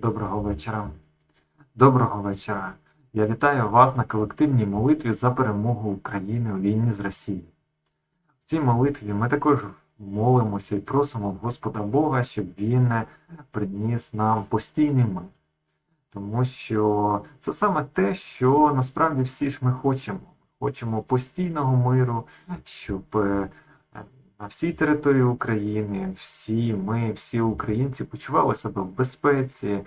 Доброго вечора. Доброго вечора. Я вітаю вас на колективній молитві за перемогу України у війні з Росією. В цій молитві ми також молимося і просимо Господа Бога, щоб Він приніс нам постійний мир. Тому що це саме те, що насправді всі ж ми хочемо. Хочемо постійного миру, щоб е, на всій території України всі ми, всі українці почували себе в безпеці,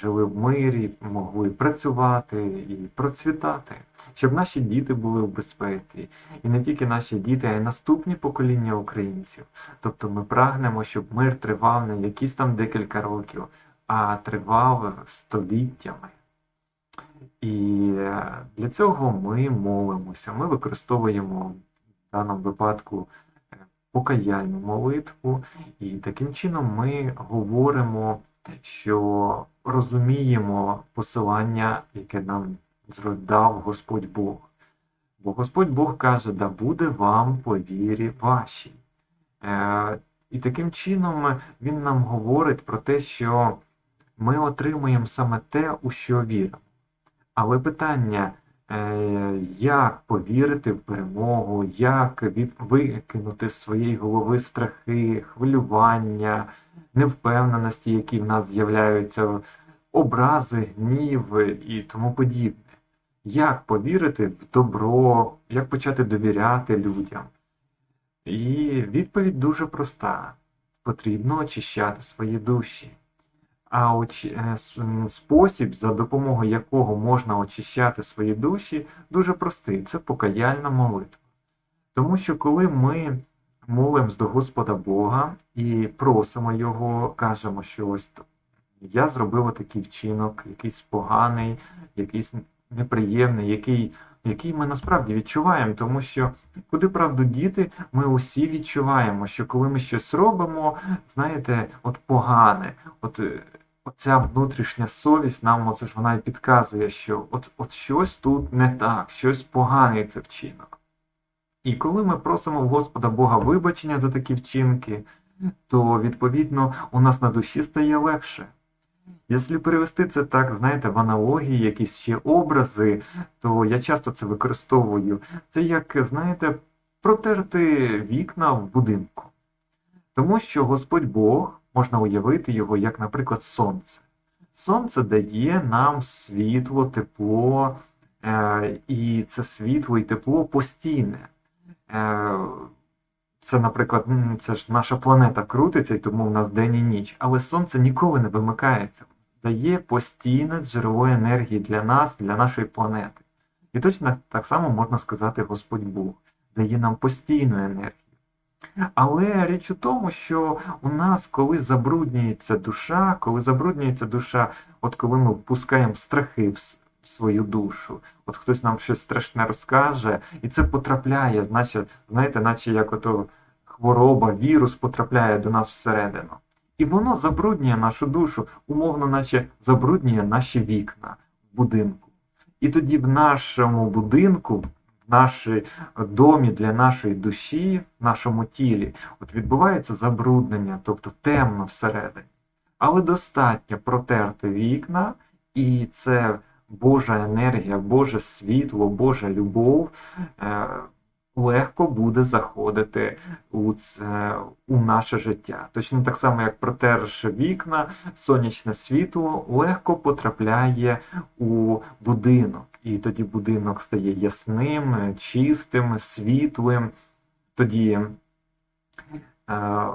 жили в мирі, могли працювати і процвітати, щоб наші діти були в безпеці. І не тільки наші діти, а й наступні покоління українців. Тобто ми прагнемо, щоб мир тривав не якісь там декілька років, а тривав століттями. І для цього ми молимося. Ми використовуємо в даному випадку покаяльну молитву, і таким чином ми говоримо, що розуміємо посилання, яке нам дав Господь Бог. Бо Господь Бог каже, да буде вам по вірі вашій. Е, І таким чином Він нам говорить про те, що ми отримуємо саме те, у що віримо. Але питання, як повірити в перемогу, як викинути з своєї голови страхи, хвилювання, невпевненості, які в нас з'являються, образи, гнів і тому подібне. Як повірити в добро, як почати довіряти людям? І відповідь дуже проста: потрібно очищати свої душі. А оч... е, спосіб, за допомогою якого можна очищати свої душі, дуже простий це покаяльна молитва. Тому що коли ми молимось до Господа Бога і просимо Його, кажемо, що ось я зробив такий вчинок, якийсь поганий, якийсь неприємний, який, який ми насправді відчуваємо, тому що куди правду діти, ми усі відчуваємо, що коли ми щось робимо, знаєте, от погане, от. Оця внутрішня совість нам оце ж вона і підказує, що от, от щось тут не так, щось поганий це вчинок. І коли ми просимо в Господа Бога вибачення за такі вчинки, то відповідно у нас на душі стає легше. Якщо перевести це так, знаєте, в аналогії, якісь ще образи, то я часто це використовую. Це як, знаєте, протерти вікна в будинку. Тому що Господь Бог можна уявити його як, наприклад, сонце. Сонце дає нам світло, тепло, е, і це світло і тепло постійне. Е, це, наприклад, це ж наша планета крутиться, і тому в нас день і ніч. Але сонце ніколи не вимикається, дає постійне джерело енергії для нас, для нашої планети. І точно так само можна сказати Господь Бог, дає нам постійну енергію. Але річ у тому, що у нас, коли забруднюється душа, коли забруднюється душа, от коли ми впускаємо страхи в свою душу, от хтось нам щось страшне розкаже, і це потрапляє, значить, знаєте, наче як ото хвороба, вірус потрапляє до нас всередину. І воно забруднює нашу душу, умовно, наче забруднює наші вікна в будинку. І тоді в нашому будинку, нашій домі для нашої душі, нашому тілі, от відбувається забруднення, тобто темно всередині. Але достатньо протерти вікна, і це Божа енергія, Боже світло, Божа любов е, легко буде заходити у, це, у наше життя. Точно так само, як протерши вікна, сонячне світло легко потрапляє у будинок. І тоді будинок стає ясним, чистим, світлим. Тоді, е,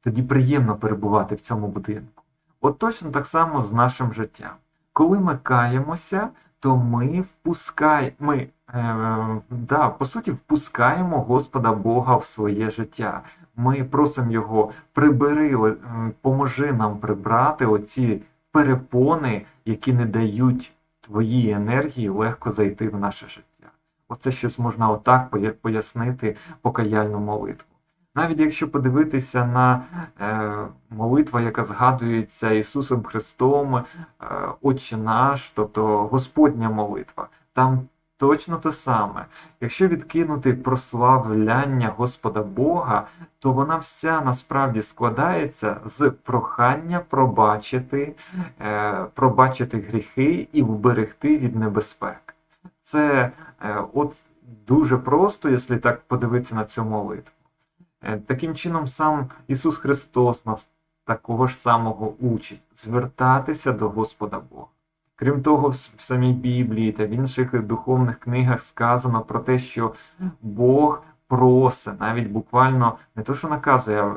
тоді приємно перебувати в цьому будинку. От точно так само з нашим життям. Коли ми каємося, то ми впускаємо, ми, е, да, по суті, впускаємо Господа Бога в своє життя. Ми просимо Його, прибери, поможи нам прибрати оці перепони, які не дають твоїй енергії легко зайти в наше життя. Оце щось можна отак пояснити покаяльну молитву. Навіть якщо подивитися на е, молитва, яка згадується Ісусом Христом, е, Отче наш, тобто Господня молитва, там точно те саме. Якщо відкинути прославляння Господа Бога, то вона вся насправді складається з прохання пробачити, е, пробачити гріхи і вберегти від небезпек. Це е, от дуже просто, якщо так подивитися на цю молитву. Е, Таким чином, сам Ісус Христос нас такого ж самого учить звертатися до Господа Бога. Крім того, в самій Біблії та в інших духовних книгах сказано про те, що Бог просить, навіть буквально не то, що наказує, а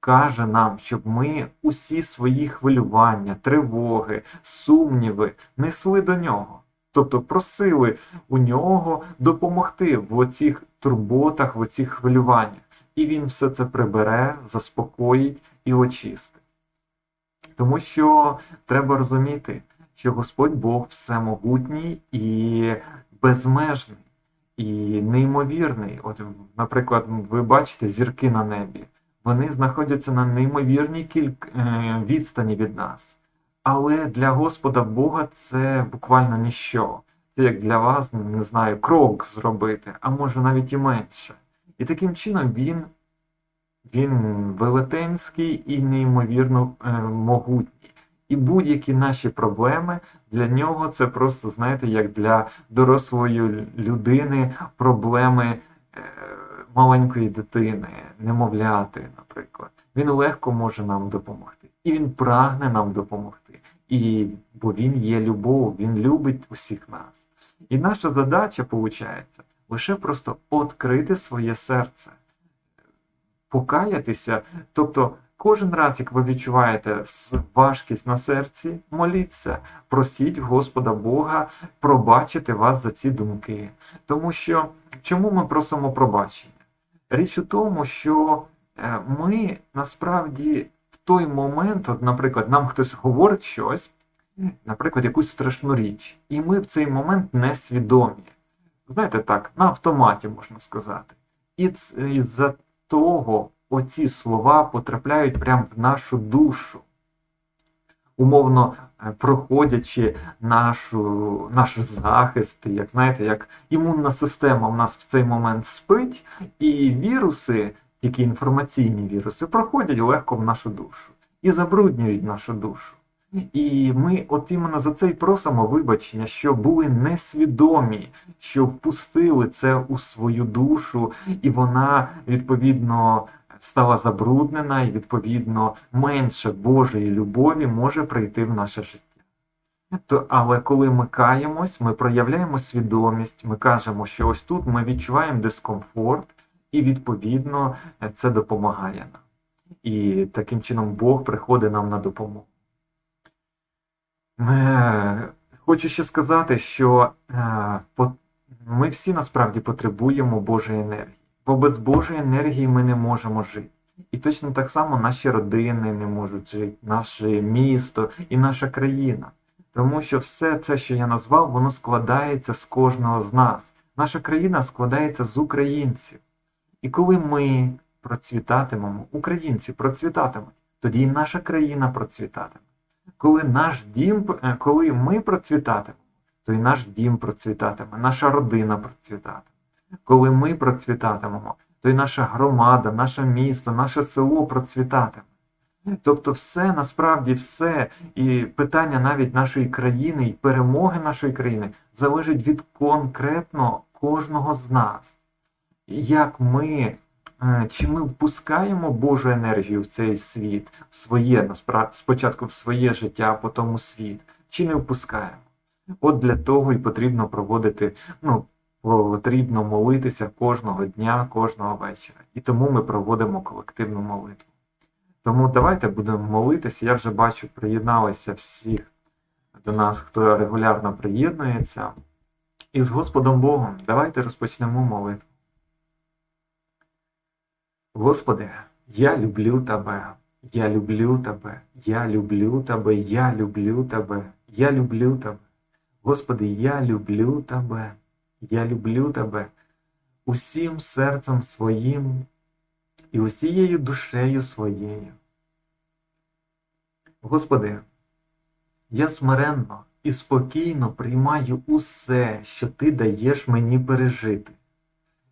каже нам, щоб ми усі свої хвилювання, тривоги, сумніви несли до нього. Тобто просили у нього допомогти в оцих турботах, в оцих хвилюваннях. І він все це прибере, заспокоїть і очистить. Тому що треба розуміти, що Господь Бог всемогутній і безмежний, і неймовірний. От, наприклад, ви бачите зірки на небі, вони знаходяться на неймовірній кільк... е, відстані від нас. Але для Господа Бога це буквально ніщо. Це як для вас, не знаю, крок зробити, а може навіть і менше. І таким чином він, він велетенський і неймовірно е, могутній. І будь-які наші проблеми для нього це просто, знаєте, як для дорослої людини проблеми е, маленької дитини, немовляти, наприклад. Він легко може нам допомогти. І він прагне нам допомогти. І, бо він є любов, він любить усіх нас. І наша задача, виходить, лише просто відкрити своє серце, покаятися. Тобто, кожен раз, як ви відчуваєте важкість на серці, моліться, просіть Господа Бога пробачити вас за ці думки. Тому що чому ми просимо пробачення? Річ у тому, що е, ми насправді в той момент, от, наприклад, нам хтось говорить щось, наприклад, якусь страшну річ, і ми в цей момент несвідомі. Знаєте так, на автоматі можна сказати. І із-за того оці слова потрапляють прямо в нашу душу, умовно е, проходячи нашу, наш захист, як знаєте, як імунна система в нас в цей момент спить, і віруси, тільки інформаційні віруси, проходять легко в нашу душу і забруднюють нашу душу. І ми от іменно за це й просимо вибачення, що були несвідомі, що впустили це у свою душу, і вона відповідно стала забруднена, і відповідно менше Божої любові може прийти в наше життя. То, але коли ми каємось, ми проявляємо свідомість, ми кажемо, що ось тут ми відчуваємо дискомфорт, і відповідно це допомагає нам. І таким чином Бог приходить нам на допомогу. Е, Хочу ще сказати, що е, ми всі насправді потребуємо Божої енергії, бо без Божої енергії ми не можемо жити. І точно так само наші родини не можуть жити, наше місто і наша країна. Тому що все це, що я назвав, воно складається з кожного з нас. Наша країна складається з українців. І коли ми процвітатимемо, українці процвітатимуть, тоді і наша країна процвітатиме. Коли наш дім, е, коли ми процвітатимемо, то і наш дім процвітатиме, наша родина процвітатиме. Коли ми процвітатимемо, то і наша громада, наше місто, наше село процвітатиме. Тобто все, насправді все, і питання навіть нашої країни, і перемоги нашої країни залежить від конкретно кожного з нас. Як ми, е, чи ми впускаємо Божу енергію в цей світ, в своє, спочатку в своє життя, а потім у світ, чи не впускаємо. От для того і потрібно проводити, ну, потрібно молитися кожного дня, кожного вечора. І тому ми проводимо колективну молитву. Тому давайте будемо молитися. Я вже бачу, приєдналися всіх до нас, хто регулярно приєднується. І з Господом Богом давайте розпочнемо молитву. Господи, я люблю Тебе, я люблю Тебе, я люблю Тебе, я люблю Тебе, я люблю Тебе. Господи, я люблю Тебе, я люблю Тебе усім серцем своїм і усією душею своєю. Господи, я смиренно і спокійно приймаю усе, що ти даєш мені пережити.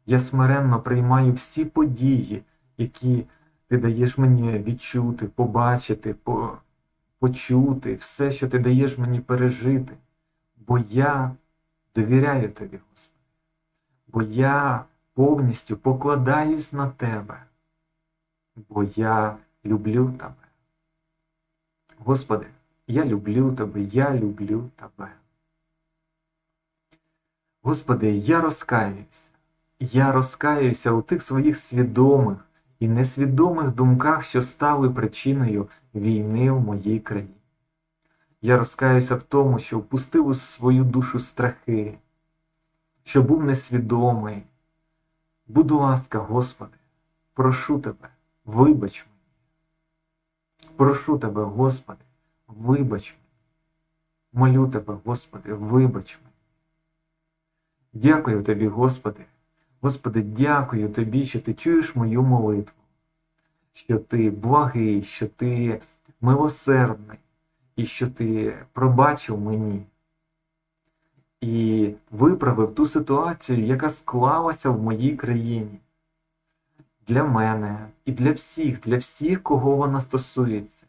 Я смиренно приймаю всі події, які ти даєш мені відчути, побачити, по- почути, все, що ти даєш мені пережити. Бо я довіряю тобі. Бо я повністю покладаюсь на тебе. Бо я люблю тебе. Господи, я люблю тебе, я люблю тебе. Господи, я розкаюся. Я розкаюся у тих своїх свідомих і несвідомих думках, що стали причиною війни в моїй країні. Я розкаюся в тому, що впустив у свою душу страхи, що був несвідомий. Будь ласка, Господи, прошу Тебе, вибач мені. Прошу Тебе, Господи, вибач мені. Молю Тебе, Господи, вибач мені. Дякую Тобі, Господи. Господи, дякую Тобі, що Ти чуєш мою молитву, що Ти благий, що Ти милосердний і що Ти пробачив мені і виправив ту ситуацію, яка склалася в моїй країні. Для мене і для всіх, для всіх, кого вона стосується,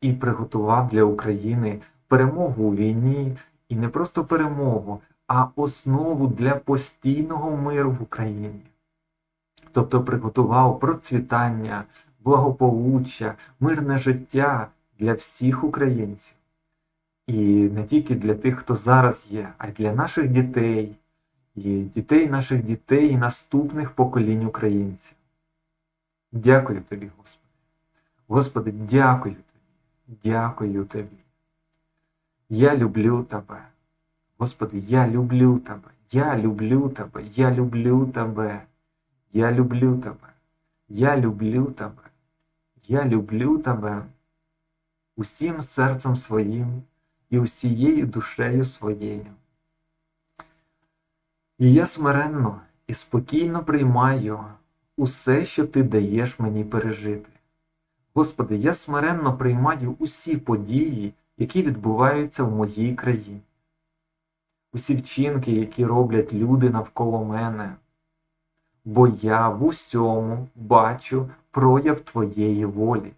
і приготував для України перемогу у війні, і не просто перемогу, а основу для постійного миру в Україні. Тобто приготував процвітання, благополуччя, мирне життя для всіх українців. І не тільки для тих, хто зараз є, а й для наших дітей, і дітей наших дітей, і наступних поколінь українців. Дякую тобі, Господи. Господи, дякую тобі, дякую тобі. Я люблю тебе. Господи, я люблю тебе, я люблю тебе, я люблю тебе, я люблю тебе, я люблю тебе, я люблю тебе усім серцем своїм і усією душею своєю. І я смиренно і спокійно приймаю усе, що ти даєш мені пережити. Господи, я смиренно приймаю усі події, які відбуваються в моїй країні, усі вчинки, які роблять люди навколо мене, бо я в усьому бачу прояв Твоєї волі,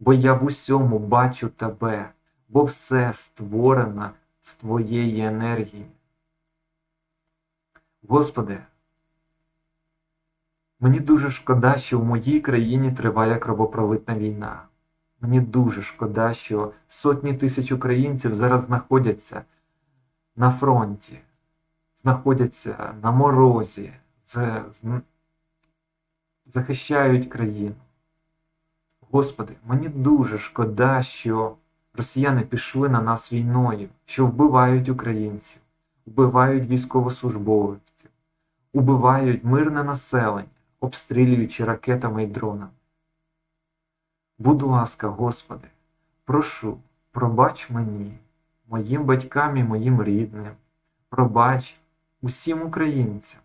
бо я в усьому бачу Тебе, бо все створено з Твоєї енергії. Господи, мені дуже шкода, що в моїй країні триває кровопролитна війна. Мені дуже шкода, що сотні тисяч українців зараз знаходяться на фронті, знаходяться на морозі, захищають країну. Господи, мені дуже шкода, що росіяни пішли на нас війною, що вбивають українців, вбивають військовослужбовців, убивають мирне населення, обстрілюючи ракетами і дронами. Будь ласка, Господи, прошу, пробач мені, моїм батькам і моїм рідним, пробач усім українцям,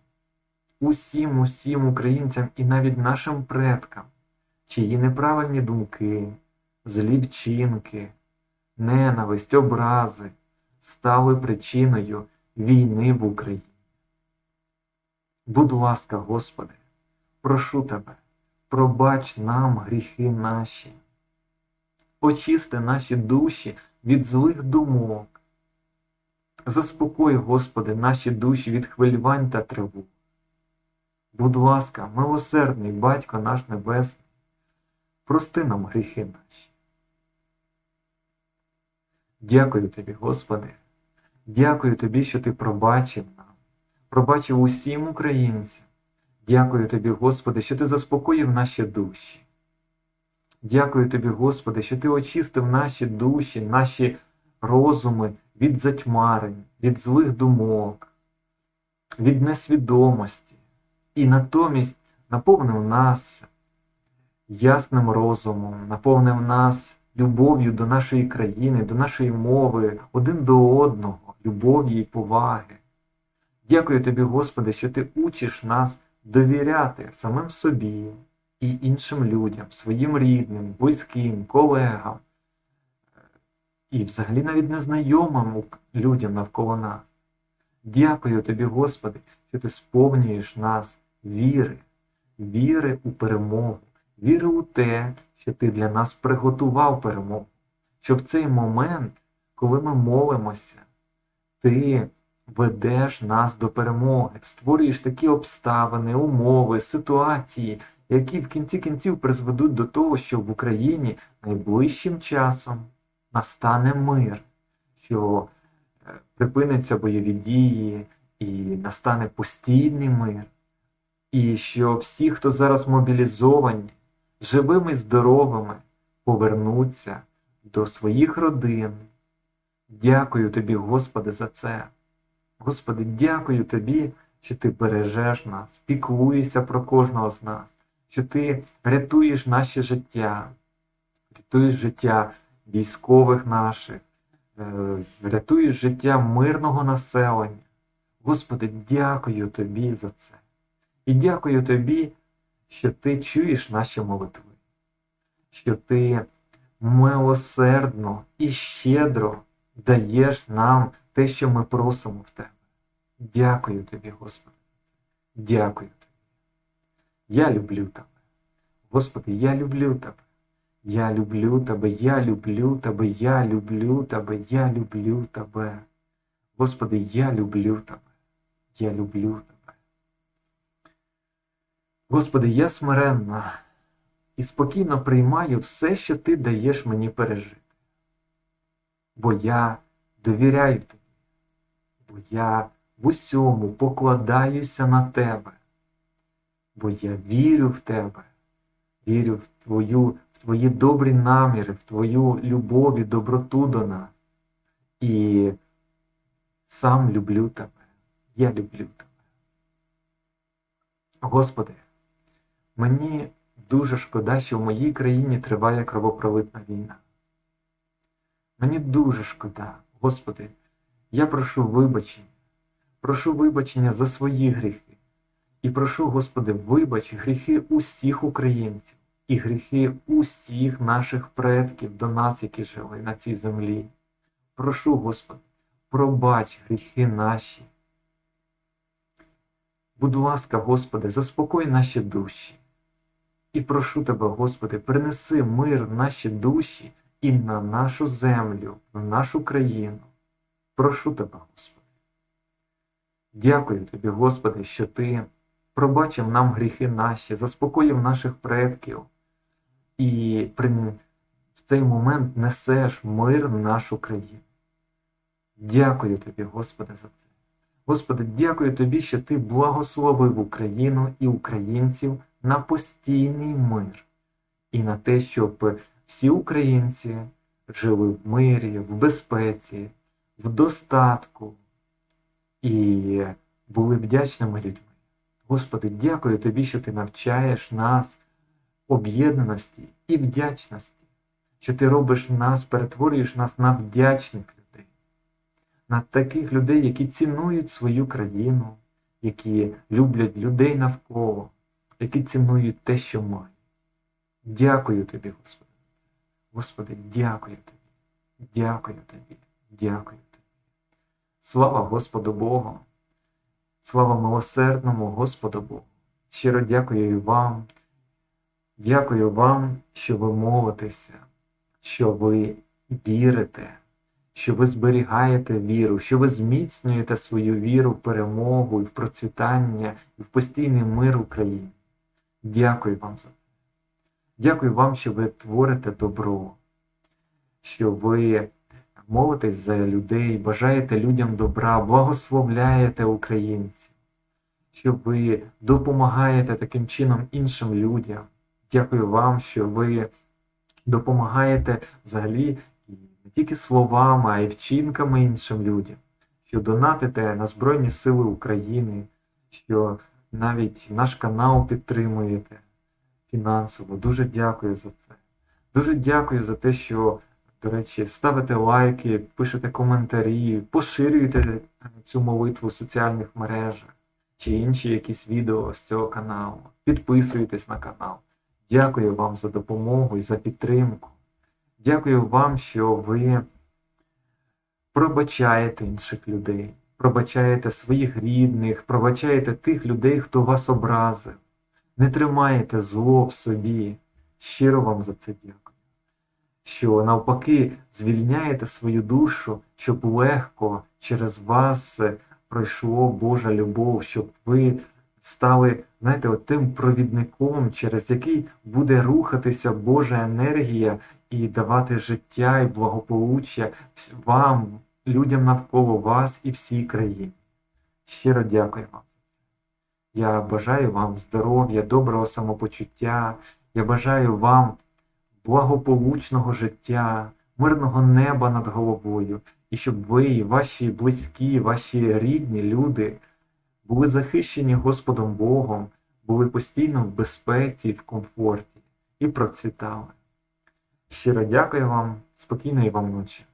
усім усім українцям і навіть нашим предкам, чиї неправильні думки, злі вчинки, ненависть, образи стали причиною війни в Україні. Будь ласка, Господи, прошу Тебе, пробач нам гріхи наші, очисти наші душі від злих думок. Заспокой, Господи, наші душі від хвилювань та тривог. Будь ласка, милосердний Батько наш Небесний, прости нам гріхи наші. Дякую Тобі, Господи, дякую Тобі, що Ти пробачив нам, пробачив усім українцям. Дякую Тобі, Господи, що Ти заспокоїв наші душі. Дякую Тобі, Господи, що Ти очистив наші душі, наші розуми від затьмарень, від злих думок, від несвідомості, і натомість наповнив нас ясним розумом, наповнив нас любов'ю до нашої країни, до нашої мови, один до одного, любов'ю і поваги. Дякую тобі, Господи, що ти учиш нас довіряти самим собі і іншим людям, своїм рідним, близьким, колегам і взагалі навіть незнайомим людям навколо нас. Дякую тобі, Господи, що ти сповнюєш нас віри, віри у перемогу, віри у те, що ти для нас приготував перемогу. Що в цей момент, коли ми молимося, ти ведеш нас до перемоги, створюєш такі обставини, умови, ситуації, які в кінці кінців призведуть до того, що в Україні найближчим часом настане мир, що е, припиняться бойові дії і настане постійний мир, і що всі, хто зараз мобілізовані, живими і здоровими, повернуться до своїх родин. Дякую тобі, Господи, за це. Господи, дякую тобі, що ти бережеш нас, піклуєшся про кожного з нас, що ти рятуєш наше життя, рятуєш життя військових наших, е, рятуєш життя мирного населення. Господи, дякую тобі за це. І дякую тобі, що ти чуєш наші молитви, що ти милосердно і щедро даєш нам те, що ми просимо в тебе. Дякую тобі, Господи. Дякую тобі. Я люблю тебе. Господи, я люблю тебе. Я люблю тебе, я люблю тебе, я люблю тебе, я люблю тебе. Господи, я люблю тебе. Я люблю тебе. Господи, я смиренно і спокійно приймаю все, що Ти даєш мені пережити. Бо я довіряю тобі, бо я в усьому покладаюся на тебе, бо я вірю в тебе, вірю в, твою, в твої добрі наміри, в твою любов і доброту до нас. І сам люблю тебе. Я люблю тебе. Господи, мені дуже шкода, що в моїй країні триває кровопролитна війна. Мені дуже шкода, Господи, я прошу вибачення, прошу вибачення за свої гріхи. І прошу, Господи, вибач гріхи усіх українців і гріхи усіх наших предків до нас, які жили на цій землі. Прошу, Господи, пробач гріхи наші. Будь ласка, Господи, заспокой наші душі. І прошу Тебе, Господи, принеси мир в наші душі і на нашу землю, в нашу країну. Прошу Тебе, Господи. Дякую Тобі, Господи, що Ти пробачив нам гріхи наші, заспокоїв наших предків і в цей момент несеш мир в нашу країну. Дякую Тобі, Господи, за це. Господи, дякую Тобі, що Ти благословив Україну і українців на постійний мир і на те, щоб всі українці жили в мирі, в безпеці, в достатку і були вдячними людьми. Господи, дякую Тобі, що Ти навчаєш нас об'єднаності і вдячності, що Ти робиш нас, перетворюєш нас на вдячних людей, на таких людей, які цінують свою країну, які люблять людей навколо, які цінують те, що мають. Дякую Тобі, Господи. Господи, дякую Тобі, дякую Тобі, дякую Тобі. Слава Господу Богу, слава милосердному Господу Богу. Щиро дякую і вам. Дякую вам, що ви молитеся, що ви вірите, що ви зберігаєте віру, що ви зміцнюєте свою віру в перемогу і в процвітання, в постійний мир Україні. Дякую вам за це. Дякую вам, що ви творите добро, що ви молитесь за людей, бажаєте людям добра, благословляєте українців, що ви допомагаєте таким чином іншим людям. Дякую вам, що ви допомагаєте взагалі не тільки словами, а й вчинками іншим людям, що донатите на Збройні Сили України, що навіть наш канал підтримуєте фінансово. Дуже дякую за це. Дуже дякую за те, що, до речі, ставите лайки, пишете коментарі, поширюєте цю молитву в соціальних мережах чи інші якісь відео з цього каналу. Підписуйтесь на канал. Дякую вам за допомогу і за підтримку. Дякую вам, що ви пробачаєте інших людей, пробачаєте своїх рідних, пробачаєте тих людей, хто вас образив. Не тримаєте зло в собі. Щиро вам за це дякую. Що навпаки звільняєте свою душу, щоб легко через вас пройшло Божа любов, щоб ви стали, знаєте, от тим провідником, через який буде рухатися Божа енергія і давати життя і благополуччя вам, людям навколо вас і всій країні. Щиро дякую вам. Я бажаю вам здоров'я, доброго самопочуття. Я бажаю вам благополучного життя, мирного неба над головою, і щоб ви, ваші близькі, ваші рідні люди були захищені Господом Богом, були постійно в безпеці, в комфорті і процвітали. Щиро дякую вам, спокійної вам ночі.